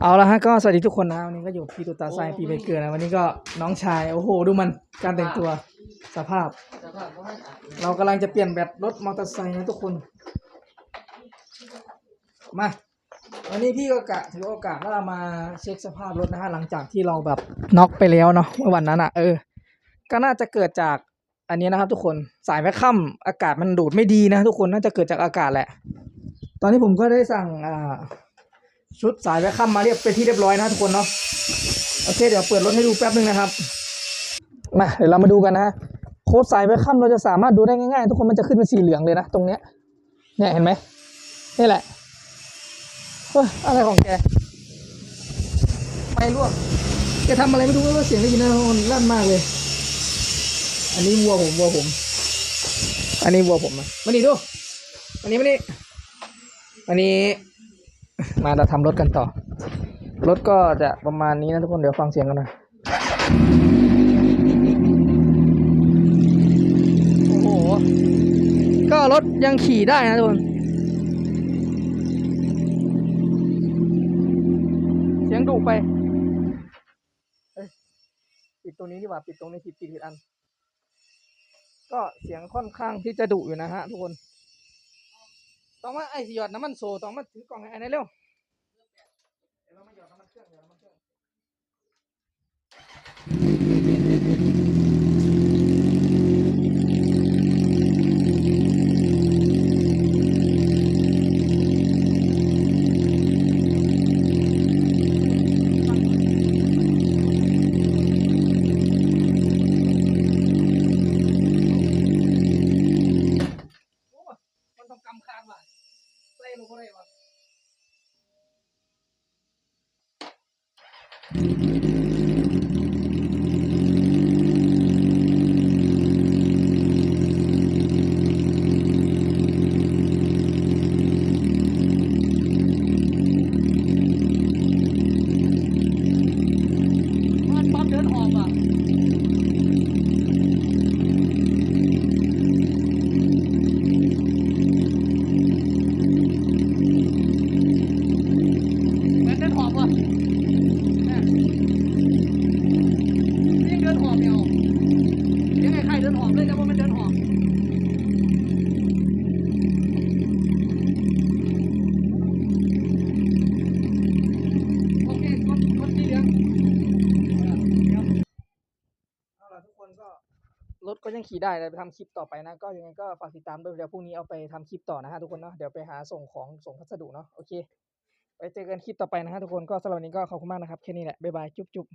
เอาละฮะก็สวัสดีทุกคนนะวันนี้ก็อยู่พี่ตุตาไซปีเบเกอร์นะวันนี้ก็น้องชายโอ้โหดูมันการแต่งตัวสภาพ เรากำลังจะเปลี่ยนแบตรถมอเตอร์ไซค์นะทุกคน มาวันนี้พี่ก็กะถือโอกาสว่าเรามาเช็คสภาพรถนะฮะหลังจากที่เราแบบน็อกไปแล้วเนาะเมื่อวันนั้นอะเออ ก็น่าจะเกิดจากอันนี้นะครับ ทุกคนสายแวคคัมอากาศมันดูดไม่ดีนะ ทุกคนน่าจะเกิดจากอากาศแหละ ตอนนี้ผมก็ได้สั่งอ่า ชุดสายแวคคัมมาเรียบเป็นที่เรียบร้อยนะทุกคนเนาะโอเคเดี๋ยวเปิดรถให้ดูแป๊บนึงนะครับมาเดี๋ยวเรามาดูกันนะโค้ดสายแวคคัมเราจะสามารถดูได้ง่ายๆ ทุกคนมันจะขึ้นเป็นสีเหลืองเลยนะตรงเนี้ยเนี่ยเห็นไหมนี่แหละเฮ้ยอะไรของแกไม่ร่วงแกทำอะไรไม่รู้ว่าเสียงได้ยินนะมันลั่นมากเลย อันนี้วัวผมวัวผม อันนี้วัวผมมานี่ดูอันนี้มานี่อันนี้ มาเราทำรถกันต่อ รถก็จะประมาณนี้นะทุกคนเดี๋ยวฟังเสียงกันหน่อยโอ้โห ก็รถยังขี่ได้นะทุกคน เสียงดุไปเอ้ยปิดตรงนี้ดีกว่าปิดตรงนี้ผิดปิดผิดอัน ก็เสียงค่อนข้างที่จะดุอยู่นะฮะทุกคน ต้องมาไอ้สิหยอดน้ำมันโซต้องมาถือกล่องไอ้นายเร็วเดี๋ยวเรามาหยอดน้ำมันเครื่องเดี๋ยวน้ำมันเครื่อง โอ้มันต้องกำคานว่ะ ใส่ลงก็ได้ว่ะมันปั๊บเดินออกอะ เหมือนเดินหอบว่ะเนี่ยนี่เดินหอบเดียวยังไงใครเดินหอบเลยนะว่ามันเดินหอบโอเคกดกดสีเหลืองเออเดี๋ยวเอาล่ะทุกคนก็ รถก็ยังขี่ได้เลยไปทำคลิปต่อไปนะ ก็ยังไงก็ฝากติดตามด้วยเดี๋ยวพรุ่งนี้เอาไปทำคลิปต่อนะฮะทุกคนเนาะเดี๋ยวไปหาส่งของส่งพัสดุเนาะโอเคไปเจอกันคลิปต่อไปนะฮะทุกคนก็สำหรับวันนี้ก็ขอบคุณมากนะครับแค่นี้แหละบ๊ายบายจุ๊บจุ๊บ